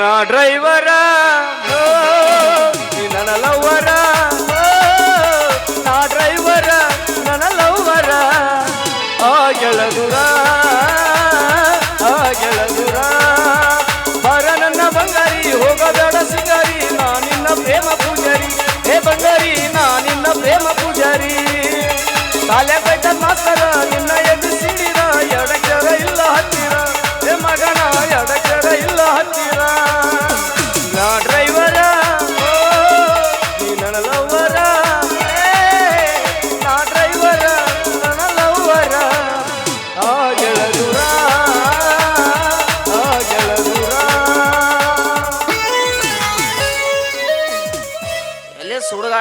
ನಾ ಡ್ರೈವರ ನನ್ನ ಲವ್ವರ ನಾ ಡ್ರೈವರ, ನನ್ನ ಲವ್ವರ. ಆ ಗೆಳದುರ ಆ ಗೆಳದುರ ಬರ ನನ್ನ ಬಂಗಾರಿ ಹೋಗಬೇಡ ಸಿಂಗಾರಿ, ನಾ ನಿನ್ನ ಪ್ರೇಮ ಪೂಜಾರಿ. ಹೇ ಬಂಗಾರಿ, ನಾ ನಿನ್ನ ಪ್ರೇಮ ಪೂಜಾರಿ. ಶಾಲೆ ಬೈತ ಮಾಸ್ತರ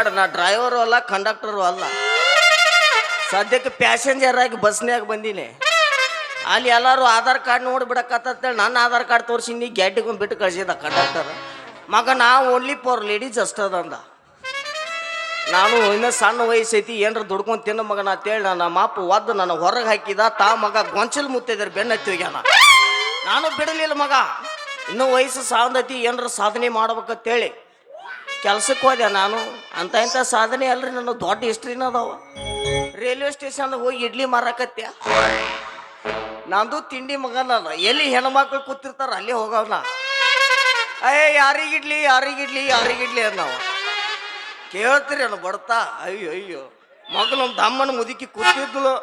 ಸುಡುಗಾಡು ನಾ ಡ್ರೈವರು ಅಲ್ಲ ಕಂಡಕ್ಟರು ಅಲ್ಲ. ಸದ್ಯಕ್ಕೆ ಪ್ಯಾಸೆಂಜರ್ ಆಗಿ ಬಸ್ನ್ಯಾಗ ಬಂದೀನಿ. ಅಲ್ಲಿ ಎಲ್ಲರೂ ಆಧಾರ್ ಕಾರ್ಡ್ ನೋಡಿ ಬಿಡಕತ್ತೇಳಿ ನನ್ನ ಆಧಾರ್ ಕಾರ್ಡ್ ತೋರಿಸಿನಿ ಗ್ಯಾಟಿಗೊಂದು ಬಿಟ್ಟು ಕಳಿಸಿದ ಕಂಡಕ್ಟರ್ ಮಗ, ನಾ ಓನ್ಲಿ ಫಾರ್ ಲೇಡೀಸ್ ಅಷ್ಟದಂದ ನಾನು ಇನ್ನೂ ಸಣ್ಣ ವಯಸ್ಸೈತಿ, ಏನರ ದುಡ್ಕೊಂಡು ತಿನ್ನ ಮಗನ ಅಂತೇಳಿ ನನ್ನ ಮಾಪು ಒದ್ದು ನನ್ನ ಹೊರಗೆ ಹಾಕಿದ, ತಾ ಮಗ ಗೊಂಚಲ್ ಮುತ್ತಿದ್ರೆ ಬೆನ್ನ ಹತ್ತಿಗ್ಯಾನ ನಾನು ಬಿಡಲಿಲ್ಲ ಮಗ. ಇನ್ನೂ ವಯಸ್ಸು ಸಾಂದೈತಿ ಏನರ ಸಾಧನೆ ಮಾಡ್ಬೇಕಂತೇಳಿ. ಕೆಲ್ಸಕ್ಕೆ ಹೋದೆ ನಾನು. ಅಂತ ಇಂಥ ಸಾಧನೆ ಅಲ್ರಿ ನನ್ನ ದೊಡ್ಡ ಹಿಸ್ಟ್ರಿನ ಅದಾವ. ರೈಲ್ವೆ ಸ್ಟೇಷನ್ಗೆ ಹೋಗಿ ಇಡ್ಲಿ ಮಾರಾಕತ್ಯ ನಂದು ತಿಂಡಿ ಮಗನಲ್ಲ ಎಲ್ಲಿ ಹೆಣ್ಮಕ್ಳು ಕೂತಿರ್ತಾರ ಅಲ್ಲಿ ಹೋಗವನ. ಅಯ್ಯ ಯಾರಿಗಿಡ್ಲಿ ಯಾರಿಗಿಡ್ಲಿ ಯಾರಿಗಿಡ್ಲಿ ಅನ್ನವ. ಕೇಳ್ತೀರಿ ಅನ್ನ ಬಡ್ತಾ. ಅಯ್ಯೋ ಅಯ್ಯೋ. ಮಗಳು ನಮ್ಮ ದಮ್ಮನ ಮುದುಕಿ ಕೂತಿದ್ಲು.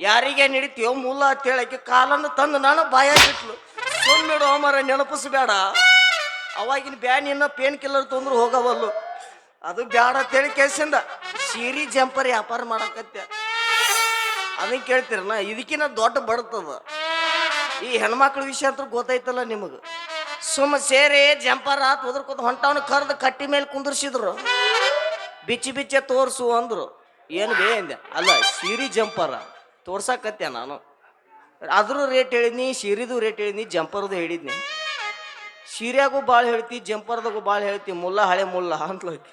ಯಾರಿಗೆ ನಡೀತೀಯೋ ಮೂಲ ಅಂತೇಳಕ್ಕೆ ಕಾಲನ್ನು ತಂದು ನಾನು ಬಾಯಾಗಿಟ್ಲು. ಸುಮ್ಮಿಡು ಮರ ನೆನಪಿಸ್ಬೇಡ. ಅವಾಗಿನ ಬ್ಯಾನಿನ ಪೇನ್ ಕಿಲ್ಲರ್ ತೊಂದ್ರೆ ಹೋಗವಲ್ಲು. ಅದು ಬ್ಯಾಡ ಅಂತೇಳಿ ಕೇಸಿಂದ ಸೀರಿ ಜಂಪರ್ ವ್ಯಾಪಾರ ಮಾಡಕತ್ತೆ ಅದನ್ನ ಕೇಳ್ತೀರನ ಇದಕ್ಕಿನ್ನ ದೊಡ್ಡ ಬಡತದ. ಈ ಹೆಣ್ಮಕ್ಳ ವಿಷಯ ಅಂತ ಗೊತ್ತೈತಲ್ಲ ನಿಮಗೆ. ಸುಮ್ಮ ಸೇರಿ ಜಂಪರ್ ಆತ್ ಉದ್ರಕೋತ ಹೊಂಟವನ ಕರ್ದು ಕಟ್ಟಿ ಮೇಲೆ ಕುಂದರ್ಸಿದ್ರು. ಬಿಚ್ಚಿ ಬಿಚ್ಚೆ ತೋರ್ಸು ಅಂದ್ರು. ಏನು ಬೇ ಅಂದೆ? ಅಲ್ಲ, ಸೀರಿ ಜಂಪರ ತೋರ್ಸಕತ್ತೆ ನಾನು? ಅದ್ರ ರೇಟ್ ಹೇಳಿದ್ನಿ, ಸೀರಿದು ರೇಟ್ ಹೇಳಿದ್ನಿ, ಜಂಪರ್ದು ಹೇಳಿದ್ನಿ. ಸೀರೆಯಾಗೂ ಭಾಳ ಹೇಳ್ತಿ, ಜಂಪರ್ದಾಗೂ ಭಾಳ ಹೇಳ್ತಿ, ಮುಲ್ಲ ಹಳೆ ಮುಲ್ಲ ಅಂದ್ಲು ಆಕಿ.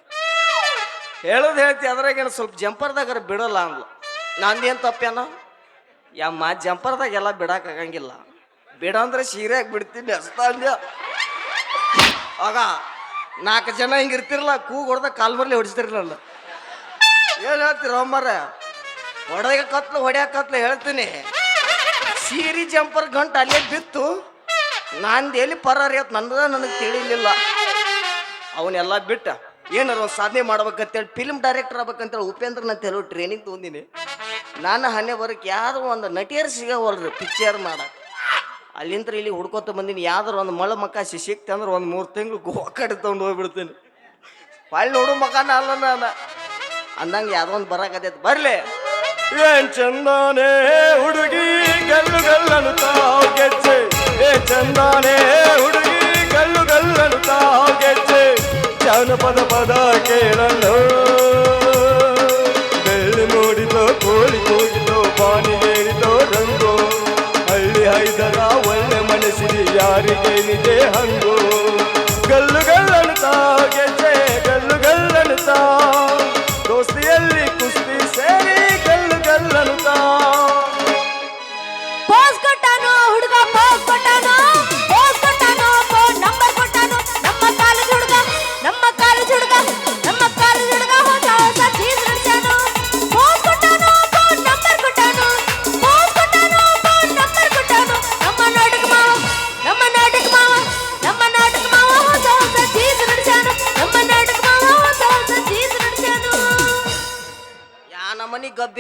ಹೇಳೋದು ಹೇಳ್ತಿ ಅದ್ರಾಗೇನು ಸ್ವಲ್ಪ ಜಂಪರ್ದಾಗಾರ ಬಿಡಲ್ಲ ಅಂದ್ಲು. ನಂದೇನು ತಪ್ಪೇನ? ಯಮ್ಮ ಜಂಪರ್ದಾಗ ಎಲ್ಲ ಬಿಡಕ್ಕಾಗಂಗಿಲ್ಲ ಬಿಡಂದ್ರೆ ಸೀರೆಯಾಗಿ ಬಿಡ್ತೀನಿ ಅಷ್ಟ ಅಂದ್ಯ. ಆಗ ನಾಲ್ಕು ಜನ ಹಿಂಗಿರ್ತಿರಲ್ಲ ಕೂಗ್ ಹೊಡೆದ ಕಾಲ್ಮರ್ಲಿ ಹೊಡಿಸ್ತಿರ್ಲಿಲ್ಲ. ಏನು ಹೇಳ್ತೀರ ಮರ ಹೊಡೆಯ ಕತ್ಲು ಹೇಳ್ತೀನಿ. ಸೀರಿ, ಜಂಪರ್ ಗಂಟು ಅಲ್ಲೇ ಬಿತ್ತು. ನಂದು ಎಲ್ಲಿ ಪರಾರಿ ಅಂತ ನನ್ನದ ನನಗೆ ತಿಳಿಲಿಲ್ಲ. ಅವನ್ನೆಲ್ಲ ಬಿಟ್ಟ. ಏನಾರ ಒಂದು ಸಾಧನೆ ಮಾಡ್ಬೇಕಂತೇಳಿ ಫಿಲ್ಮ್ ಡೈರೆಕ್ಟರ್ ಆಗ್ಬೇಕಂತೇಳಿ ಉಪೇಂದ್ರನ ತೆಲುವು ಟ್ರೈನಿಂಗ್ ತೊಗೊಂಡಿನಿ. ನಾನು ಹನ್ನೆ ಬರೋಕೆ ಯಾರು ಒಂದು ನಟಿಯರ್ ಸಿಗವಲ್ರಿ ಪಿಕ್ಚರ್ ಮಾಡಕ್ಕೆ ಅಲ್ಲಿಂದ ಇಲ್ಲಿ ಹುಡ್ಕೋತ ಬಂದೀನಿ. ಯಾವ್ದಾರು ಒಂದು ಮಳ ಮಕಾಸಿ ಸಿಕ್ತೆ ಅಂದ್ರೆ ಒಂದು ಮೂರು ತಿಂಗಳು ಗೋವಾ ಕಡೆ ತೊಗೊಂಡು ಹೋಗ್ಬಿಡ್ತೀನಿ. ಅಲ್ಲಿ ನೋಡು ಮಕಾನ ಅಲ್ಲ ನಾನು. ಅಂದಂಗೆ ಯಾವ್ದೋ ಒಂದು ಬರಾಕತ್ತೈತೆ. ಬರ್ಲಿ. ಏನ್ ಚಂದಾನೆ ಹುಡುಗಿ, ಗಲ್ಲು ಗಲ್ಲನ್ನು ತಾವು ಗೆಜ್ಜೆ. ಏ ಚಂದಾನೇ ಹುಡುಗಿ ಕಲ್ಲು ಕಲ್ಲನ್ನು ತಾವು ಗೆಜ್ಜೆ ಜಾನಪದ ಪದ ಕೇಳಲು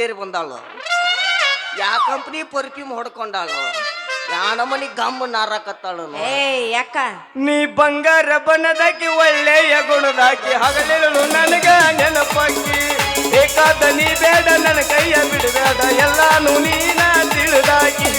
ಗಬ್ಬೇರಿ ಬಂದಾಳು. ಯಾ ಕಂಪ್ನಿ ಪರ್ಫ್ಯೂಮ್ ಹೊಡ್ಕೊಂಡಾಳು. ಯಾ ನಮನಿ ಗಮ್ ನಾರಾಕತ್ತಾಳು ಏ ಯಾಕ? ನೀ ಬಂಗಾರ ಬಣ್ಣದಾಕಿ ಒಳ್ಳೆಯ ಗುಣದಾಕಿ ಹಗಲಿರುಳು ನನಗ ನೆನಪಾಕಿ. ಬೇಕಾದ ನೀ ಬೇಡ ನನ್ನ ಕೈಯ ಬಿಡಬೇಡ ಎಲ್ಲಾನು ನೀನ ತಿಳಿದಾಕಿ.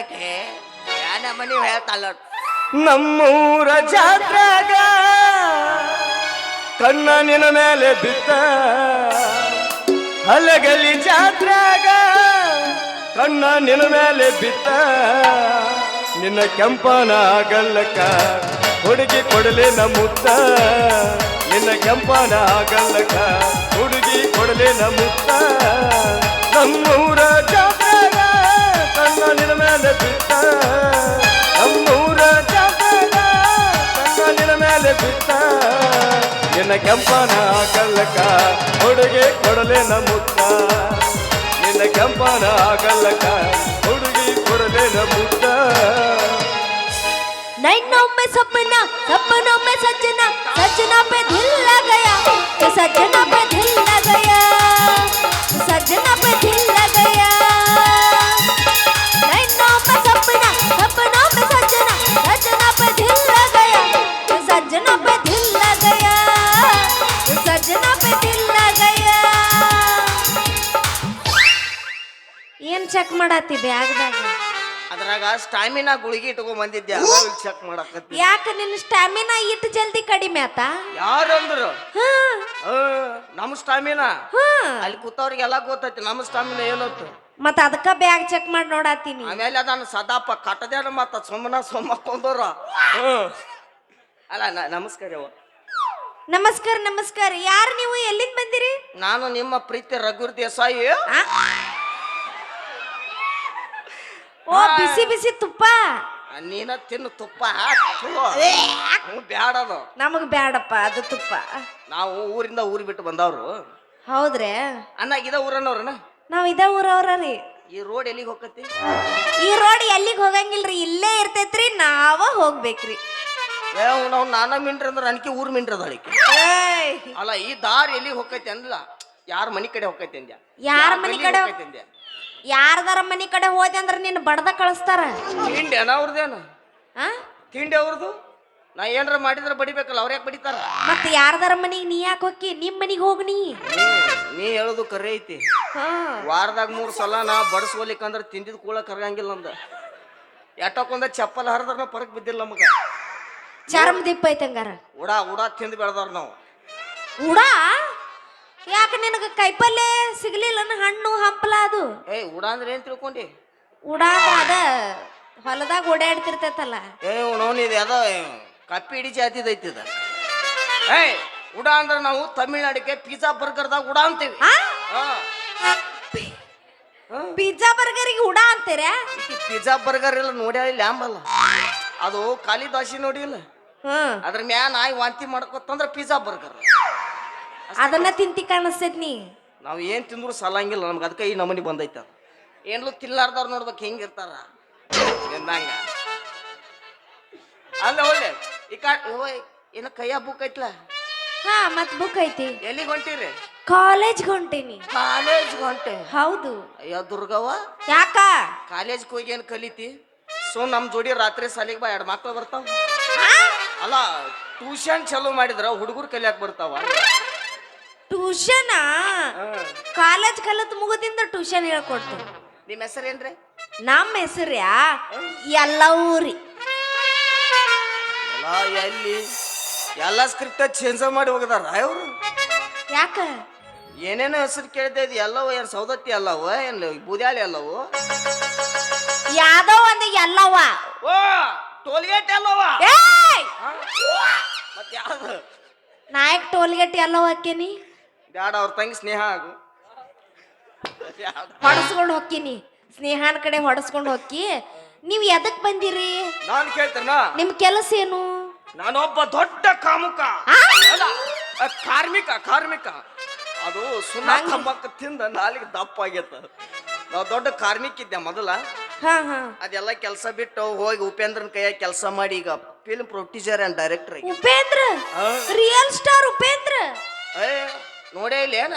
ಹೆಂಗಿದೆ ಟ್ಯಾಲೆಂಟ್ ಯಾನ ಮನಿ ಹೇಳ್ತಾಳ ನಮ್ಮೂರ ಜಾತ್ರಾಗ ಕಣ್ಣ ನಿನ ಮೇಲೆ ಬಿತ್ತ ಹಲಗಲಿ ಜಾತ್ರಾಗ ಕಣ್ಣ ನಿನ ಮೇಲೆ ಬಿತ್ತ ನಿನ್ನ ಕೆಂಪನ ಗಲ್ಲಕ್ಕ ಹುಡುಗಿ ಕೊಡಲಿ ನಮ್ಮುತ್ತ ನಿನ್ನ ಕೆಂಪನ ಗಲ್ಲಕ್ಕ ಹುಡುಗಿ ಕೊಡಲಿ ನಮ್ಮುತ್ತ ನಮ್ಮೂರ ಜಾತ್ರೆಗ ಕಣ್ಣು ನಿನ್ನ ಮೇಲೆ ಬಿಟ್ಟ. ನಮ್ಮೂರ ಜಪದ ಕಣ್ಣು ನಿನ್ನ ಮೇಲೆ ಬಿಟ್ಟ. ನಿನ್ನ ಕೆಂಪನ ಕಲ್ಲಕ ಹುಡುಗಿ ಕೊಡಲೆ ನಮ್ಮುತ್ತ. ನಿನ್ನ ಕೆಂಪನ ಕಲ್ಲಕ ಹುಡುಗಿ ಕೊಡಲೆ ನಮ್ಮುತ್ತ. ನೈನೊಮ್ಮೆ ಸಪ್ಪನ ಸಪ್ಪನೊಮ್ಮೆ ಸಜ್ಜನ ಸಜ್ಜನ ಪೆ ದಿಲ್ ಲಗಯ ಸಜ್ಜನ ಪೆ ದಿಲ್ ಲಗಯ ಸಜ್ಜನ ಪೆ ಏನ್ ಚೆಕ್ ಮಾಡತ್ತಿ ಬ್ಯಾಗ್ದಾಗ ಅದ್ರಾಗ ಸ್ಟಾಮಿನಾ ಗುಳಿಗೆ ಇಟ್ಕೊಂಡ್ ಬಂದಿದ್ದೆ ಚೆಕ್ ಮಾಡಕತ್ತಿ. ಯಾಕ ನಿನ್ನ ಸ್ಟ್ಯಾಮಿನಾ ಇಟ್ಟು ಜಲ್ದಿ ಕಡಿಮೆ ಆತ? ಯಾರಂದ್ರು? ನಮ್ ಸ್ಟಾಮಿನಾ ಅಲ್ಲಿ ಕೂತವ್ರಿಗೆಲ್ಲ ಗೊತ್ತೈತಿ ನಮ್ ಸ್ಟಾಮಿನಾ ಏನತ್ತು ಮತ್ತ ಅದಕ್ಕ ಬ್ಯಾಗ್ ಚೆಕ್ ಮಾಡಿ ನೋಡಾತೀನಿ. ಆಮೇಲೆ ಅದನ್ನ ಸದಾಪ ಕಟ್ಟದೇನ ಮತ್ತ ಸುಮ್ಮನ ಸುಮ್ಮಕೊಂಡವ್ರ ಅಲ್ಲ ನಮಸ್ಕಾರ. ನಮಸ್ಕಾರ ನಮಸ್ಕಾರ. ಯಾರು ನೀವು? ಎಲ್ಲಿಂದ ಬಂದಿರಿ? ನಾನು ನಿಮ್ಮ ಪ್ರೀತಿ ರಘುರ್ ದೇಸಾಯಿ? ಓ ಬಿಸಿ ಬಿಸಿ ತುಪ್ಪ. ನೀನ ತಿನ್ನು ತುಪ್ಪ ಬ್ಯಾಡದು ನಮಗ್ ಬ್ಯಾಡಪ್ಪ ಅದು ತುಪ್ಪ. ನಾವು ಊರಿಂದ ಊರ್ ಬಿಟ್ಟು ಬಂದವ್ರು. ಹೌದ್ರೆ? ಅನ್ನ ಇದ ಊರನ್ನವ್ರನ ನಾವ್ ಇದ ಊರವ್ರ ರೀ. ಈ ರೋಡ್ ಎಲ್ಲಿಗೆ ಹೋಗತಿ ಈ ರೋಡ್ ಎಲ್ಲಿಗೆ ಹೋಗಂಗಿಲ್ರಿ? ಇಲ್ಲೇ ಇರ್ತೈತ್ರಿ ನಾವ ಹೋಗ್ಬೇಕ್ರಿ. ಏ ನಾವು ನಾನ ಮಿಂಟ್ರಿ ಅಂದ್ರೆ ನನಗೆ ಊರ್ ಮಿಂಟ್ರಿ ಅದಾಳಿಕೆ ಏಯ್, ಅಲ್ಲ ಈ ದಾರಿ ಎಲ್ಲಿಗೆ ಹೋಗೈತಿ ಅಂದ್ಲ? ಯಾರ ಮನಿ ಕಡೆ ಹೋಗೈತಿ ಅಂದ್ಯ? ಯಾರ ಮನಿ ಕಡೆ ಹೋಗೈತಿ ಅಂದ್ಯ? ಯಾರ್ದಾರ ಮನಿ ಕಡೆ ಹೋದೆ ಅಂದ್ರೆ ನಿನ್ನ ಬಡ್ದ ಕಳಿಸ್ತಾರ? ತಿಂಡಿ ಅನ ಅವ್ರದೇನ? ಆ? ತಿಂಡಿ ಅವ್ರದ್ದು? ನಾ ಏನ್ರ ಮಾಡಿದ್ರೆ ಬಡಿಬೇಕಲ್ಲ ಅವ್ರ ಯಾಕೆ ಬಡಿತಾರ? ಮತ್ತ ಯಾರ್ದಾರ ಮನಿಗೆ ನೀ ಯಾಕೆ ಹೋಗಿ ನಿಮ್ ಮನೆಗೆ ಹೋಗ್ ನೀ. ನೀ- ಹೇಳೋದು ಕರೆ ಐತಿ. ಹಾ. ವಾರದಾಗ ಮೂರು ಸಲ ನಾ ಬಡಿಸ್ಕೊಲಿಕ್ಕಂದ್ರ ತಿಂದಿದ್ ಕೂಳ ಕರಗಂಗಿಲ್ಲ ಅಂದ ಎಟ್ಟಕ್ಕೊಂದ ಚಪ್ಪಲ್ ಹರಿದ್ರ ಪರಕ್ ಬಿದ್ದಿಲ್ಲ ನಮಗ. ಚರ್ಮ ದಿಪ್ಪ ಐತಂಗಾರ. ಉಡಾ ಉಡಾ ತಿಂದು ಬೆಳೆದವ್ರ ನಾವು. ಉಡಾ? ಯಾಕ ನಿನಗೆ ಕೈಪಲ್ಲೆ ಸಿಗ್ಲಿಲ್ಲ ಹಣ್ಣು ಹಂಪಲ ಅದು? ಏ ಉಡಾ ಅಂದ್ರೆ ಏನ್ ತಿಳ್ಕೊಂಡಿ? ಉಡಾ ಅದ ಹೊಲದಾಗ ಓಡಾಡ್ತಿರ್ತೈತಲ್ಲ ಏ ನೋನ್ ಇದೆ ಅದ ಕಪ್ಪಿ ಹಿಡಿ ಜಾತಿ ಐತಿ ಏ ಉಡಾ ಅಂದ್ರೆ ನಾವು ತಮಿಳ್ನಾಡಿಗೆ ಪಿಜ್ಜಾ ಬರ್ಗರ್ದಾಗ ಉಡಾ ಅಂತೀವಿ. ಪಿಜ್ಜಾ ಬರ್ಗರಿಗೆ ಉಡಾ ಅಂತೀರ? ಪಿಜ್ಜಾ ಬರ್ಗರ್ ಇಲ್ಲ ನೋಡಿ ಇಲ್ಲ ಅಂಬಲ್ಲ ಅದು ಖಾಲಿ ದಾಸಿ ನೋಡಿಲ್ಲ ಅದ್ರ ಮ್ಯಾ ನಾಯಿ ವಾಂತಿ ಮಾಡ್ಕೊತಂದ್ರ ಪಿಜ್ಜಾ ಬರ್ಗರ್ ಅದನ್ನ ತಿಂತಿ ಕಾಣಿಸ್ತೈತಿ ನೀ. ನಾವು ಏನ್ ತಿಂದ್ರು ಸಲಂಗಿಲ್ಲ ನಮ್ಗೆ ಅದಕ್ಕೆ ಈ ನಮನಿ ಬಂದೈತ. ಏನ್ಲು ತಿನ್ಲಾರ್ದವ್ರು ನೋಡ್ಬೇಕು ಹೆಂಗಿರ್ತಾರ ಎಂದಂಗ ಅಲ್ಲ ಒಳ್ಳೆ ಈ ಕಾ ಓಯ್ ಏನ ಕೈಯ ಬುಕ್ ಐತ್ಲ? ಹಾ ಮತ್ ಬುಕ್ ಐತಿ. ಎಲ್ಲಿಗೆ ಹೊಂಟಿರಿ? ಕಾಲೇಜ್ ಹೊಂಟೀನಿ. ಕಾಲೇಜ್ ಹೊಂಟೆ? ಹೌದು. ಅಯ್ಯೋ ದುರ್ಗವ್ವ. ಯಾಕ? ಕಾಲೇಜ್ಗೆ ಹೋಗಿ ಏನು ಕಲಿತಿ? ಸೊ ನಮ್ಮ ಜೋಡಿ ರಾತ್ರಿ ಸಾಲಿಗೆ ಬಾ ಎರಡು ಮಕ್ಳು ಬರ್ತಾವ. ಅಲ್ಲ ಟ್ಯೂಷನ್ ಚಾಲೂ ಮಾಡಿದ್ರ ಹುಡುಗರು ಕಲಿಯಾಕ್ ಬರ್ತಾವ. ಟ್ಯೂಷನ್ ಕಾಲೇಜ್ ಕಲತ್ ಮುಗದಿಂದ ಟ್ಯೂಷನ್ ಹೇಳ್ಕೊಡ್ತೀನಿ. ನಿಮ್ಮ ಹೆಸರೇನ್ರಿ? ನಮ್ಮ ಹೆಸರ್ಯಾ? ಎಲ್ಲ ಊರಿ ಎಲ್ಲ? ಎಲ್ಲಿ ಎಲ್ಲ ಸ್ಕ್ರಿಪ್ಟ ಚೇಂಜ್ ಮಾಡಿ ಹೋಗದಾರ ಅವರು ಯಾಕ? ಏನೇನೋ ಹೆಸರು ಕೇಳ್ತಾ ಇದ್ ಎಲ್ಲವೋ ಏನು ಸೌದತ್ತಿ ಅಲ್ಲವ ಏನು ಬೂದ್ಯಾಳಿ ಅಲ್ಲವು ಯಾವ್ದೋ ಒಂದು ಎಲ್ಲವ. ಓ ಟೋಲ್ಗೇಟ್ ಅಲ್ಲವ ಏಯ್! ಮತ್ತೆ ಯಾವ್ದು? ನಾಯಕ್ ಟೋಲ್ಗೇಟ್ ಎಲ್ಲವ ಹಾಕೇನಿ ಬ್ಯಾಡ ಅವ್ರ ತಂಗಿ ಸ್ನೇಹ ಆಗು? ಹೊಡಸ್ಕೊಂಡು ಹೋಗ್ತೀನಿ ಸ್ನೇಹನ್ ಕಡೆ ಹೊಡಸ್ಕೊಂಡು ಹೋಗಿ ನೀವು ಎದಕ್ ಬಂದಿರಿ? ನಾನು ಕೇಳ್ತೇನ? ನಿಮ್ ಕೆಲಸ ಏನು? ನಾನೊಬ್ಬ ದೊಡ್ಡ ಕಾಮುಕ? ಅಲ್ಲ ಕಾರ್ಮಿಕ ಕಾರ್ಮಿಕ. ಅದು ಸುಣ್ಣ ಕಂಬಕ್ಕ ತಿಂದ ನಾಲಿಗೆ ದಪ್ಪ ಆಗೈತ. ನಾವು ದೊಡ್ಡ ಕಾರ್ಮಿಕ ಇದ್ದೆ ಮೊದಲ. ಹಾ ಹಾ. ಅದೆಲ್ಲ ಕೆಲಸ ಬಿಟ್ಟು ಹೋಗಿ ಉಪೇಂದ್ರನ ಕೈಯಾಗ ಕೆಲಸ ಮಾಡಿ ಈಗ film producer and director Upendra? Real star Upendra? ನೋಡೇ ಇಲ್ಲ ಏನ?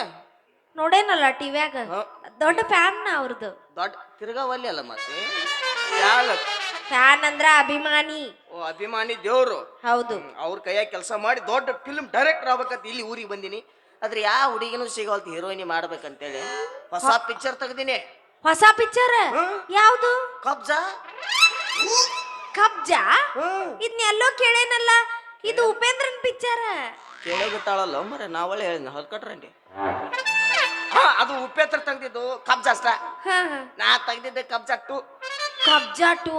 ನೋಡೇನಲ್ಲ ಟಿವ್ಯಾಗ ಹಾ. ದೊಡ್ಡ ಫ್ಯಾನ್ ಅವ್ರದ್ದು ದೊಡ್ಡ ತಿರ್ಗಾವಲ್ಲಿ ಅಲ್ಲ ಮತ್ತೆ ಯಾಲ ಫ್ಯಾನ್ ಅಂದ್ರ ಅಭಿಮಾನಿ. ಓ ಅಭಿಮಾನಿ ದೇವ್ರು. ಹೌದು. ಅವ್ರ ಕೈಯಾಗ ಕೆಲಸ ಮಾಡಿ ದೊಡ್ಡ ಫಿಲ್ಮ್ ಡೈರೆಕ್ಟರ್ ಆಗ್ಬೇಕಂತ ಇಲ್ಲಿ ಊರಿಗೆ ಬಂದಿನಿ. ಆದ್ರೆ ಯಾವ ಹುಡುಗಿನೂ ಸಿಗೋಲ್ತು ಹೀರೋಯಿನಿ ಮಾಡ್ಬೇಕಂತೇಳಿ. ಹೊಸ ಪಿಕ್ಚರ್ ತೆಗ್ದಿನಿ. ಹೊಸ ಪಿಕ್ಚರ್ ಯಾವ್ದು? ಕಬ್ಜಾ? ಕಬ್ಜಾ? ಹ್ಮ್. ಇದ್ನೆಲ್ಲೋ ಕೇಳೇನಲ್ಲ? ಇದು ಉಪೇಂದ್ರನ್ ಪಿಕ್ಚರ್ ಕೇಳೇ ಬಿಟ್ಟಾಳಲ್ಲ ಮರೆ ನಾವಳೆ ಹೇಳಿದ್ನ ಹೊಲ್ಕಟ್ರಂಡಿ ಹಾ ಅದು ಉಪ್ಪೇತ್ರ ತೆಗ್ದಿದ್ದು ಕಬ್ಜಾ ಅಷ್ಟ. ಹಾ ನಾ ತೆಗ್ದಿದ್ದೆ ಕಬ್ಜಾ ಟು ಕಬ್ಜಾ ಟು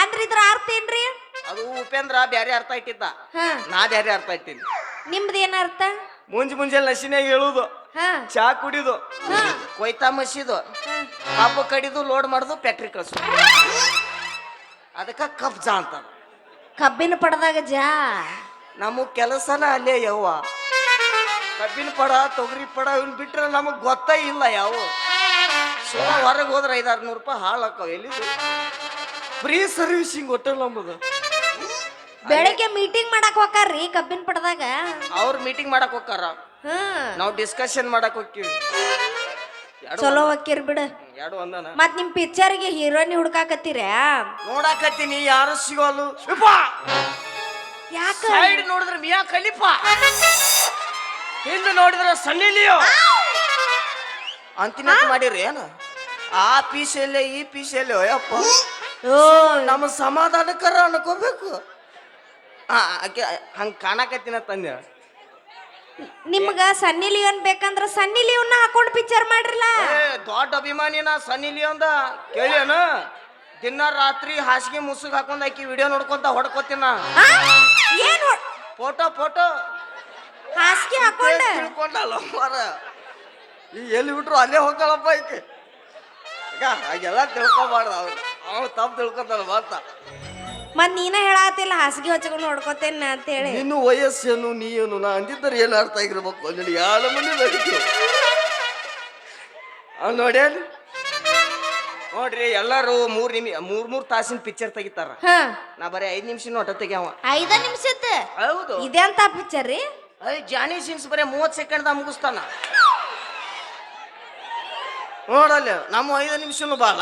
ಅಂದ್ರ ಇದ್ರ ಅರ್ಥ ಏನ್ರಿ? ಅದು ಉಪೇಂದ್ರ ಬ್ಯಾರೆ ಅರ್ಥ ಇಟ್ಟಿದ್ದ. ಹಾ. ನಾ ಬ್ಯಾರೆ ಅರ್ಥ ಇಟ್ಟಿನಿ. ನಿಮ್ದು ಏನ ಅರ್ಥ? ಮುಂಜಿ ಮುಂಜಾನೆ ಲಸಿನಾಗ ಹೇಳುದು ಹಾ. ಚಾ ಕುಡಿದು ಹಾ. ಕೊಯ್ತಾ ಮಸಿದು. ಕಬ್ಬು ಕಡಿದು ಲೋಡ್ ಮಾಡುದು ಫ್ಯಾಕ್ಟ್ರಿ ಕಳ್ಸು ಅದಕ್ಕ ಕಬ್ಜಾ ಅಂತ ಕಬ್ಬಿನ ಪಡದಾಗ ಜಾ. ನಮ್ಮ ಕೆಲಸನ ಅಲ್ಲೇ ಯವ್ವ. ಕಬ್ಬಿನ ಪಡ ತೊಗರಿ ಪಡ ಇವ್ನ ಬಿಟ್ರೆ ನಮಗ್ ಗೊತ್ತೇ ಇಲ್ಲ ಯಾವ. ಸುಮ್ಮ ಹೊರಗೆ ಹೋದ್ರೆ ಐದಾರು ನೂರು ರೂಪಾಯಿ ಹಾಳಾಕವ ಎಲ್ಲಿ ಫ್ರೀ ಸರ್ವಿಸಿಂಗ್ ಹೋಟೆಲ್ ನಮ್ಮದು ಬೆಳಗ್ಗೆ ಮೀಟಿಂಗ್ ಮಾಡಕ್ ಹೋಕಾರ್ರಿ ಕಬ್ಬಿನ ಪಡದಾಗ? ಅವ್ರು ಮೀಟಿಂಗ್ ಮಾಡಕ್ ಹೋಕಾರ ನಾವು ಡಿಸ್ಕಷನ್ ಮಾಡಕ್ ಹೋಗ್ತೀವಿ ಚಲೋ ಹೋಕಿರ್ ಬಿಡ. ಎರಡು ಒಂದನ. ಮತ್ ನಿಮ್ ಪಿಕ್ಚರ್ಗೆ ಹೀರೋನಿ ಹುಡ್ಕಾಕತ್ತೀರ? ನೋಡಾಕತ್ತೀನಿ ಯಾರು ಸಿಗೋಲು ಯಾಕ? ಸೈಡ್ ನೋಡಿದ್ರೆ ಮಿಯಾ ಖಲೀಫ. ಹಿಂದೆ ನೋಡಿದ್ರೆ ಸನ್ನಿ ಲಿಯೋ ಅಂತಿನ ಮಾಡಿರಿ ಏನು? ಆ ಪೀಸಲ್ಲೇ ಈ ಪೀಸಲ್ಲೇ ಅಯ್ಯಪ್ಪ. ಓ. ನಮ್ಮ ಸಮಾಧಾನಕರ ಅನ್ಕೋಬೇಕು. ಆ, ಆಕೆ ಹಂಗ ಕಾಣಕತ್ತಿನ ತಂದೆ. ನಿಮ್ಗ ಸನ್ನಿ ಲಿಯೋನ್ ಬೇಕಂದ್ರ ಸನ್ನಿ ಲಿಯೋನ್ ಹಾಕೊಂಡ್ ಪಿಕ್ಚರ್ ಮಾಡ್ರಲ್ಲ? ದೊಡ್ಡ ಅಭಿಮಾನಿನ ಸನ್ನಿ ಲಿಯೋಂದ ಕೇಳ್ಯಾನ ದಿನ ರಾತ್ರಿ ಹಾಸಿಗೆ ಮುಸುಗ್ ಹಾಕೊಂಡ್ ಆಕಿ ವಿಡಿಯೋ ನೋಡ್ಕೊಂತ ಹೊಡ್ಕೋತೀನ? ಏನ್ ಫೋಟೋ ಫೋಟೋ. ಹಾಸ್ಗೆ ಹಾಕೊಂಡ. ತಿಳ್ಕೊಂಡಲ್ಲ ಮರ. ಈ ಎಲ್ಲಿ ಬಿಟ್ರು ಅಲ್ಲೇ ಹೋಗ್ತಾಳಪ್ಪ ಐತೆ ಈಗ ಹಾಗೆಲ್ಲ ತಿಳ್ಕೊಬಾರ್ದು. ಅವ್ರು ಅವ್ನು ತಪ್ಪು ತಿಳ್ಕೊತಾನ ಮಾತ ಮತ್ ನೀನ ಹೇಳಾತಿಲ್ಲ ಹಾಸಿಗೆ ಹಚ್ಕೊಂಡು ನೋಡ್ಕೊತೇನೆ ಅಂತ ಹೇಳಿ. ನಿನ್ನ ವಯಸ್ಸೇನು ನೀ ಏನು ನಾ ಅಂದಿದ್ದರೆ ಏನು ಅರ್ಥ ಆಗಿರ್ಬೇಕು? ನೋಡಿ ಯಾರ ಮನೆ ನಡೀತು? ಅವ್ನು ನೋಡಿ ಅಲ್ಲಿ. ನೋಡ್ರಿ ಎಲ್ಲರೂ ಮೂರ್ ನಿಮಿ ಮೂರ್ ಮೂರ್ ತಾಸಿನ ಪಿಕ್ಚರ್ ತೆಗಿತಾರ. ಹ. ನಾ ಬರೀ ಐದ್ ನಿಮಿಷ ನೋಟ ತೆಗ್ಯಾವ. ಐದ ನಿಮಿಷದ? ಹೌದು. ಇದೆ ಅಂತ ಪಿಕ್ಚರ್ ರೀ? ಐ ಜಾನಿ ಸಿನ್ಸ್ ಬರೀ ಮೂವತ್ ಸೆಕೆಂಡ್ದಾಗ ಮುಗಿಸ್ತಾನ. ನೋಡಲ್ಲ ನಮ್ಮ ಐದು ನಿಮಿಷನು ಬಾಲ.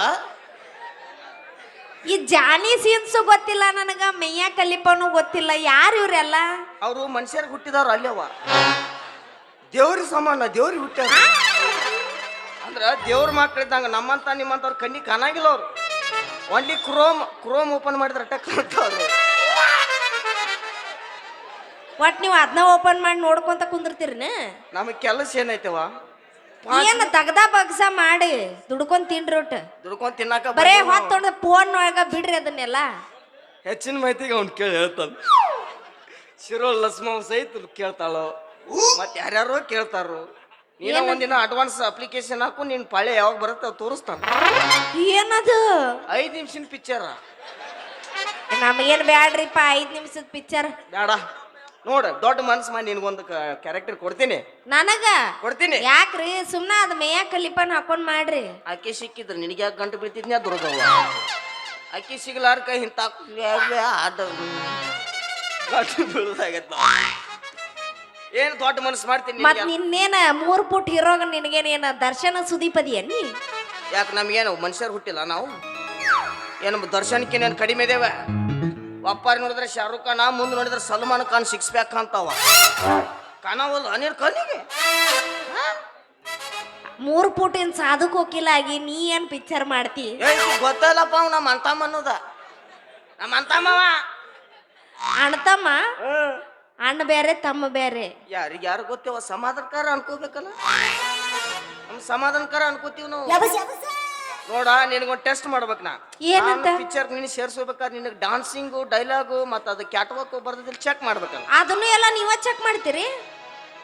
ಈ ಜಾನಿ ಸೀನ್ಸ್ ಗೊತ್ತಿಲ್ಲ ನನಗ ಮೆಯ್ಯ ಕಲಿಪನು ಗೊತ್ತಿಲ್ಲ. ಯಾರು ಇವ್ರೆಲ್ಲ? ಅವರು ಮನುಷ್ಯರಿಗೆ ಹುಟ್ಟಿದವ್ರು ಅಲ್ಲವ. ದೇವ್ರಿಗೆ ಸಮಾನ ದೇವ್ರಿಗೆ ಹುಟ್ಟ್ಯಾರ. ಅಂದ್ರ ದೇವ್ರ ಮಕ್ಳಿದ್ದಂಗ ನಮ್ಮಂತ ನಿಮ್ಮಂತವ್ರ ಕಣ್ಣಿ ಕಾಣಂಗಿಲ್ಲ ಅವ್ರು. ಒನ್ಲಿ ಕ್ರೋಮ್ ಕ್ರೋಮ್ ಓಪನ್ ಮಾಡಿದ್ರೆ ಅಟ್ಟ ಕಾಣ್ತಾವ್ರು ಒಟ್ ನೀವು ಅದನ್ನ ಓಪನ್ ಮಾಡಿ ನೋಡ್ಕೊಂತ ಕುಂದಿರ್ತೀರಿನ? ನಮಗೆ ಕೆಲಸ ಏನೈತವ ಏನ್ ತಗದ ಬಗ್ಸ ಮಾಡಿ ದುಡ್ಕೊಂಡ್ ತಿನ್ರಿ ಒಟ್ಟು. ದುಡ್ಕೊಂಡ್ ತಿನ್ನಾಕ ಬರೇ. ಹೊತ್ತೊಂಡ ಫೋನ್ ಒಳಗ ಬಿಡ್ರಿ ಅದನ್ನೆಲ್ಲ. ಹೆಚ್ಚಿನ ಮಾಹಿತಿಗೆ ಅವ್ನು ಕೇಳಿ ಹೇಳ್ತಾನ. ಶಿರೋ ಲಸ್ಮ ಸಹಿತ ಕೇಳ್ತಾಳೋ? ಮತ್ತೆ ಯಾರ್ಯಾರೋ ಕೇಳ್ತಾರೋ? ನೀನ ಒಂದಿನ ಅಡ್ವಾನ್ಸ್ ಅಪ್ಲಿಕೇಶನ್ ಹಾಕು ನಿನ್ ಪಾಳೆ ಯಾವಾಗ ಬರುತ್ತೆ ತೋರಿಸ್ತಾನ. ಏನದು? ಐದ್ ನಿಮಿಷದ ಪಿಕ್ಚರ್ ನಮಗೇನ್ ಬ್ಯಾಡ್ರಿಪ್ಪ ಐದ್ ನಿಮಿಷದ ಪಿಕ್ಚರ್ ಬೇಡ ನೋಡ ದೊಡ್ಡ ಮನ್ಸ್ ಮಾಡಿ ನಿನ್ಗೊಂದು ಕ್ಯಾರೆಕ್ಟರ್ ಕೊಡ್ತೀನಿ. ನನಗ? ಕೊಡ್ತೀನಿ. ಯಾಕ್ರಿ? ಸುಮ್ನ ಅದ್ ಮೇಯ ಕಲಿಪನ್ ಹಾಕೊಂಡ್ ಮಾಡ್ರಿ. ಆಕೆ ಸಿಕ್ಕಿದ್ರು ನಿನಗೆ ಯಾಕೆ ಗಂಟು ಬೀಳ್ತಿದ್ನ್ಯಾ ದುರ್ಗವ್ವ? ಆಕೆ ಸಿಗ್ಲಾರ್ಕ ಇಂಥ ಅದು ಗಂಟು ಬೀಳ್ದಾಗತ್ತ ಏನು ದೊಡ್ಡ ಮನಸ್ಸು ಮಾಡ್ತೀನಿ ಮತ್. ನಿನ್ನೇನ ಮೂರ್ ಫುಟ್ ಹೀರೋಗ ನಿನಗೇನೇನ ದರ್ಶನ ಸುದೀಪದಿಯ ನೀ? ಯಾಕೆ ನಮ್ಗೇನು ಮನುಷ್ಯರು ಹುಟ್ಟಿಲ್ಲ ನಾವು? ಏನು ದರ್ಶನಕ್ಕೆ ಏನು ಕಡಿಮೆ ಇದೇವೆ? ಒಪ್ಪಾರಿ ನೋಡಿದ್ರೆ ಶಾರುಖ್ ಖಾನ್ ಮುಂದೆ ನೋಡಿದ್ರೆ ಸಲ್ಮಾನ್ ಖಾನ್ ಸಿಕ್ಸ್ ಪ್ಯಾಕ್ ಅಂತಾವ ಕಾಣವಲ್ಲ ಅನಿರ್ ಕಣ್ಣಿಗೆ ಮೂರ್ ಫುಟಿನ ಸಾಧು ಹೋಗಿಲ್ಲ ಆಗಿ ನೀ ಏನ್ ಪಿಕ್ಚರ್ ಮಾಡ್ತಿ? ಗೊತ್ತಲ್ಲಪ್ಪ ಅವ್ ನಮ್ಮ ಅಂತಮ್ಮ ಅನ್ನೋದ ನಮ್ಮ ಅಂತಮ್ಮವ ಅಣ್ತಮ್ಮ ಅಣ್ಣ ಬೇರೆ ತಮ್ಮ ಬೇರೆ. ಯಾರಿಗೆ ಯಾರು ಗೊತ್ತೇವ? ಸಮಾಧಾನಕಾರ ಅನ್ಕೋಬೇಕಲ್ಲ? ನಮ್ ಸಮಾಧಾನಕಾರ ಅನ್ಕೋತೀವಿ ನಾವು. ನೋಡ ನಿನಗೊಂದು ಟೆಸ್ಟ್ ಮಾಡ್ಬೇಕು ನಾ. ಏನಂತ? ಪಿಕ್ಚರ್ ನೀನು ಸೇರ್ಸ್ಬೇಕಾದ್ರೆ ನಿನಗೆ ಡಾನ್ಸಿಂಗ್ ಡೈಲಾಗು ಮತ್ತು ಅದು ಕ್ಯಾಟ್ವಾಕ್ ಬರ್ದಿದ್ರೆ ಚೆಕ್ ಮಾಡ್ಬೇಕಲ್ಲ. ಅದನ್ನು ಎಲ್ಲ ನೀವ ಚೆಕ್ ಮಾಡ್ತೀರಿ?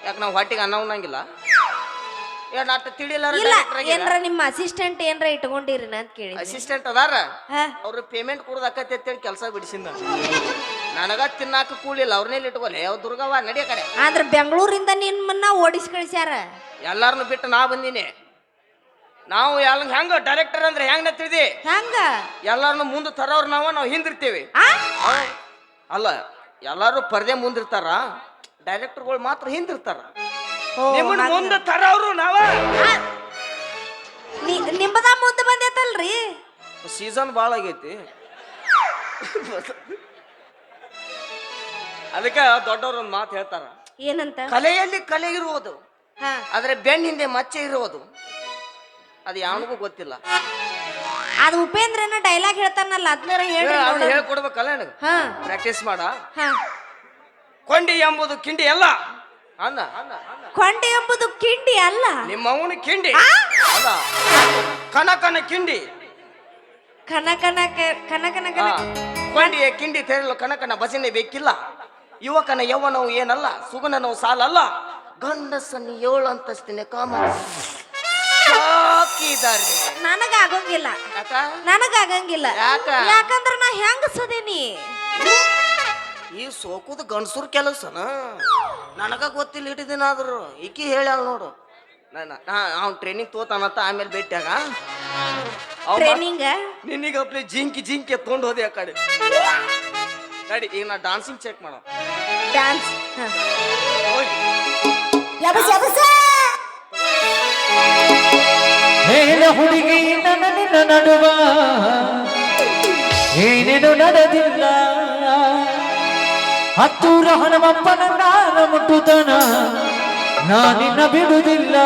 ಯಾಕೆ ನಾವು ಹೊಟ್ಟಿಗೆ ಅನ್ನ ಉಣ್ಣಂಗಿಲ್ಲ? ಏನು ಅಷ್ಟು ತಿಳಿಲ್ಲ ಇಲ್ಲ ಏನ್ರ ನಿಮ್ಮ ಅಸಿಸ್ಟೆಂಟ್ ಏನ್ರ ಇಟ್ಕೊಂಡಿರಿ ಅಂತ ಕೇಳಿ ಅಸಿಸ್ಟೆಂಟ್ ಅದಾರ? ಹಾ. ಅವ್ರು ಪೇಮೆಂಟ್ ಅಂತ ಅಂತೇಳಿ ಕೆಲಸ ಬಿಡಿಸಿದ ನನಗ ತಿನ್ನಾಕ ಕೂಲಿಲ್ಲ ಅವ್ರನ್ನೇಲಿ ಇಟ್ಕೊಲೆ ಯಾವ ದುರ್ಗವ್ವ ನಡಿಯ ಕಡೆ. ಆದ್ರೆ ಬೆಂಗಳೂರಿಂದ ನಿಮ್ಮನ್ನ ಓಡಿಸಿ ಕಳಿಸ್ಯಾರ ಎಲ್ಲಾರನ್ನು ಬಿಟ್ಟು ನಾ ಬಂದೀನಿ. ನಾವು ಎಲ್ಲ ಹೆಂಗ ಡೈರೆಕ್ಟರ್ ಅಂದ್ರೆ ಹೆಂಗ್ ನತ್ತಿದಿ? ಹೆಂಗ? ಎಲ್ಲಾರನ್ನು ಮುಂದೆ ತರೋರು ನಾವು ನಾವು ಹಿಂದಿರ್ತೀವಿ. ಆ? ಅಲ್ಲ ಎಲ್ಲಾರು ಪರದೆ ಮುಂದಿರ್ತಾರ ಡೈರೆಕ್ಟರ್ಗಳು ಮಾತ್ರ ಹಿಂದಿರ್ತಾರ. ಓ, ನಿಮ್ಮನ್ನ ಹಂಗ. ಮುಂದೆ ತರೋರು ನಾವ. ಆ, ನಿ- ನಿಂಬದ ಮುಂದೆ ಬಂದೈತಲ್ರಿ? ಸೀಸನ್ ಭಾಳ ಆಗೈತಿ. ಅದಕ್ಕೆ ದೊಡ್ಡವ್ರ ಒಂದು ಮಾತು ಹೇಳ್ತಾರ. ಏನಂತ? ಕಲೆಯಲ್ಲಿ ಕಲೆ ಇರುವುದು ಹಾ. ಆದ್ರೆ ಬೆನ್ನ ಹಿಂದೆ ಮಚ್ಚೆ ಇರುವುದು ಅದು ಯಾವನಿಗೂ ಗೊತ್ತಿಲ್ಲ. ಅದು ಉಪೇಂದ್ರನ ಡೈಲಾಗ್ ಹೇಳ್ತಾನಲ್ಲ ಅದ್ನ ಹೇಳಿ ಅವ್ನು ನೋಡೋಣ. ಹೇಳ್ಕೊಡ್ಬೇಕಲ್ಲ ನನಗೆ? ಹಾ. ಪ್ರಾಕ್ಟೀಸ್ ಮಾಡ. ಹಾ. ಕೊಂಡಿ ಎಂಬುದು ಕಿಂಡಿ ಅಲ್ಲ. ಅನ್ನ. ಕೊಂಡಿ ಎಂಬುದು ಕಿಂಡಿ ಅಲ್ಲ. ನಿಮ್ಮ ಅವನ ಕಿಂಡಿ. ಅಲ್ಲ. ಕನಕನ ಕಿಂಡಿ. ಕನಕನ ಕನಕನ ಕ- ಕನ ಕನ ಆ, ಕೊಂಡಿಯ ಕಿಂಡಿ ತೆರಲು ಕನಕನ ಭಜನೆ ಬೇಕಿಲ್ಲ. ಯುವಕನ ಯೌವನವು ಏನಲ್ಲ ಸುಗುಣನವು ಸಾಲಲ್ಲ. ಗಂಡಸನ್ನು ಏಳು ಅಂತಸ್ತಿನ ಕಾಮ. ನನಗಾಗಂಗಿಲ್ಲ ನನಗಾಗಂಗಿಲ್ಲ. ಯಾಕ? ನನಗೆ ಆಗಂಗಿಲ್ಲ ಯಾಕ? ಯಾಕಂದ್ರ ನಾ ಹೆಂಗ ಸದೀನಿ ಈ ಸೋಕುದು ಗಂಡಸೂರ್ ಕೆಲಸನ? ನನಗ ಗೊತ್ತಿಲ್ಲ ಹಿಡಿದಿನಾದ್ರು. ಈಕಿ ಹೇಳ್ಯಾಳ ನೋಡು. ನನ್ನ ಅವ್ನು ಟ್ರೈನಿಂಗ್ ತೋತಾನಂತ ಆಮೇಲೆ ಭೇಟಿಯಾಗ. ಟ್ರೈನಿಂಗ್ ನಿನ್ನಿಗಪ್ಲೆ ಜಿಂಕಿ ಜಿಂಕಿ ತೊಗೊಂಡು ಹೋದೆ ಆ ಕಡೆ. ನಡಿ ಈಗ ನಾ ಡಾನ್ಸಿಂಗ್ ಚೆಕ್ ಮಾಡೋ ಡ್ಯಾನ್ಸ್ ಹೋಗಿ ಹೇಳ ಹುಡುಗಿ ನನ್ನ ನಿನ್ನ ನಡುವ. ಏನೇನು ನಡೆದಿಲ್ಲ. ಹತ್ತೂರ ಹನುಮಪ್ಪನ ನಾನ ಮುಟ್ಟುತನ ನಾನಿನ್ನ ಬಿಡುವುದಿಲ್ಲ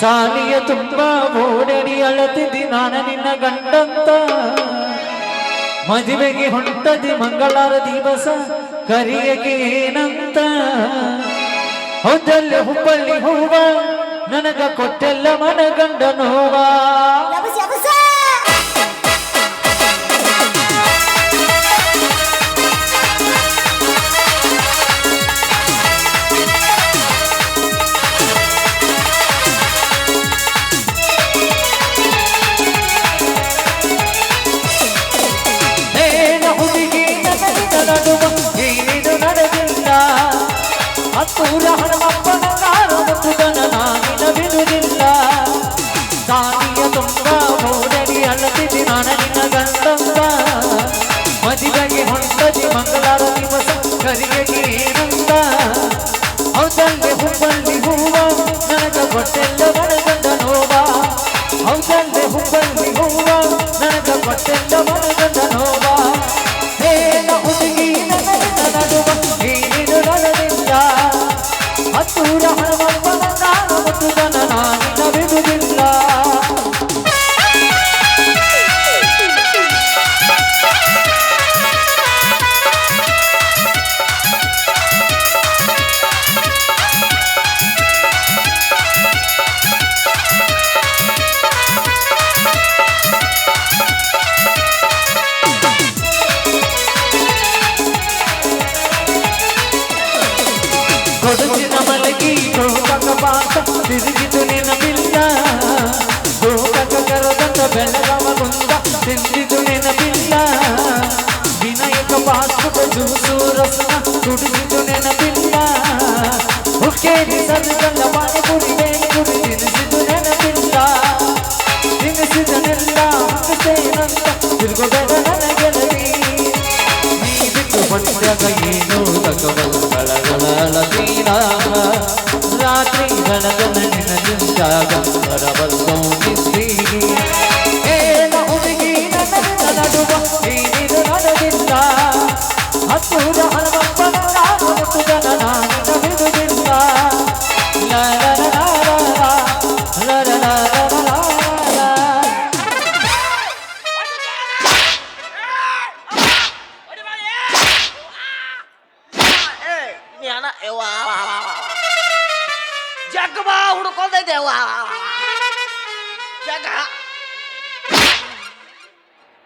ಸಾಲಿಯ ತುಂಬ ಓಡಡಿ ಅಳತಿದ್ದಿ ನಾನ ನಿನ್ನ ಗಂಡಂತ. ಮದುವೆಗೆ ಹೊಂಟದಿ ಮಂಗಳಾರ ದಿವಸ. ಕರಿಯಗೆ ಏನಂತ? ಹೌದಲ್ಲಿ ಹುಬ್ಬಳ್ಳಿ ಹೂವ ನನಗ ಕೊಟ್ಟೆಲ್ಲ ಮನಗಂಡ ನೋವ ಹತ್ತೂರ ಹನುಮಪ್ಪನ ಮುತ್ತುಗನ ನಾನಿಲ್ಲವಿರುವುದಿಲ್ಲ ಸಾನಿಯ ತುಂಗ ಮೂರಡಿ ಅಲ್ಲದಿದ್ದಿ ನಾನನಿನ ಗಂಡಂಗ. ಮದುವೆಗೆ ಹೊಂಟದಿ ಮಂಗಳಾರ ದಿವಸ ಕರಿಗೆಗೆ ಏನುಂದ ಹೌದಲ್ಲಿ ಹುಬ್ಬಳ್ಳಿ ಹೂವ, ನನಗ ಕೊಟ್ಟೆಲ್ಲ ಒಣಗಂಡ ನೋವ. ಹೌದಲ್ಲಿ ಹುಬ್ಬಳ್ಳಿ ಹೂವ, ನನಗ ಕೊಟ್ಟೆಲ್ಲ ಒಣಗಂಡ ನೋವ. ಪಂಚದ ಏನು ರಾತ್ರಿ ಗಣಗನ ನಿನಗಿಂದಾಗ ಬರಬಲ್ಲೋ ನಿಸ್ತೀ ಏನ ಹುಡುಗಿ ನಾನು ಬಿಡುವುದಿಲ್ಲ.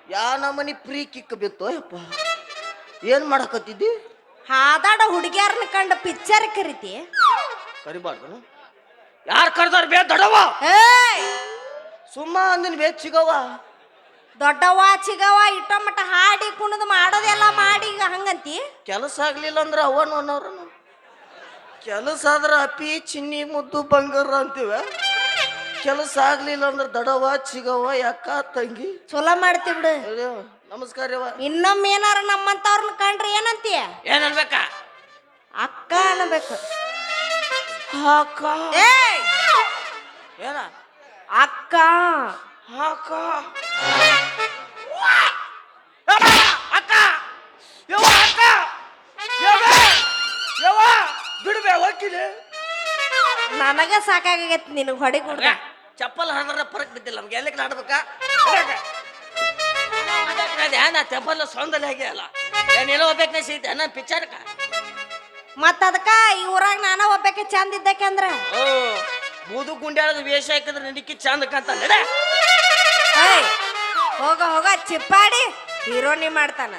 ಯಾ ನಮ್ಮನಿ ಪ್ರೀ ಕಿಕ್ ಬಿತ್ತೋ ಯಪ್ಪ? ಏನ್ ಮಾಡಕತ್ತಿದ್ದಿ? ಹಾದಾಡ ಹುಡುಗಿಯರ್ನ ಕಂಡ ಪಿಕ್ಚರ್ ಕರಿತಿ. ಕರಿಬಾರ್ದು. ಯಾರು ಕರ್ದಾರ ಬೇ ದೊಡವ ಏಯ್! ಸುಮ್ಮ ಅಂದಿನ ಬೇ ಚಿಗವ ದೊಡ್ಡವ ಚಿಗವ ಇಟ್ಟ ಮಟ್ಟ ಹಾಡಿ ಕುಣದ್ ಮಾಡೋದೆಲ್ಲ ಮಾಡಿ ಹಂಗಂತಿ? ಕೆಲಸ ಆಗ್ಲಿಲ್ಲ ಅಂದ್ರೆ ಅವನು ಅನ್ನೋರು ಕೆಲಸ ಆದ್ರ ಅಪಿ ಚಿನ್ನಿ ಮುದ್ದು ಬಂಗಾರ ಅಂತೀವ. ಕೆಲಸ ಆಗ್ಲಿಲ್ಲ ಅಂದ್ರೆ ದಡವ ಚಿಗವ ಯಾಕ ತಂಗಿ? ಚಲೋ ಮಾಡ್ತಿ ಬಿಡು. ಅಯ್ಯೋ, ನಮಸ್ಕಾರ ಯವ್ವ. ಇನ್ನೊಮ್ಮೆ ಏನಾರ ನಮ್ಮಂತವ್ರನ್ನ ಕಂಡ್ರೆ ಏನಂತೀಯ? ಏನ್ ಅನ್ಬೇಕ? ಅಕ್ಕ ಅನ್ನಬೇಕು ಹಾಕ. ಏ ಏನ? ಅಕ್ಕ. ಹಾಕ. ಅಕ್ಕ! ಯವ್ವ ಅಕ್ಕ! ಯವ್ವ! ಯವ್ವ! ಬಿಡ್ಬೇ ಹೋಗಿಲೆ ನನಗ ಸಾಕಾಗೈತಿ ನಿನ್ ಹೊಡಿ ಕುಡ್ದ ಚಪ್ಪಲ್ ಹರಿದ್ರೆ ಪರಕ್ ಬಿದ್ದಿಲ್ಲ ನಮ್ಗೆ ಎಲ್ಲಿಗೆ ನಾಡ್ಬೇಕಾ ನಾ ಚಪ್ಪಲ್ ಸೌಂದರ್ಯ ಹೇಗೆ ಅಲ್ಲ ಏನೇನೋ ಹೋಗ್ಬೇಕು ಸೀತೆ ನಾ ಪಿಕ್ಚರ್ಕ ಮತ್ತ ಅದಕ್ಕ ಈ ಊರಾಗ ನಾನ ಒಬ್ಬಾಕೆ ಚಂದ ಇದ್ದಕ್ಕೆ ಅಂದ್ರ ಓ ಬೂದು ಗುಂಡ್ಯಾಳದ ವೇಷ ಹಾಕಿದ್ರೆ ನಿನಕ್ಕೆ ಚಂದ ಕಂತ ಹೋಗ ಹೋಗ ಚಿಪ್ಪಾಡಿ ಹೀರೋನಿ ಮಾಡ್ತಾನ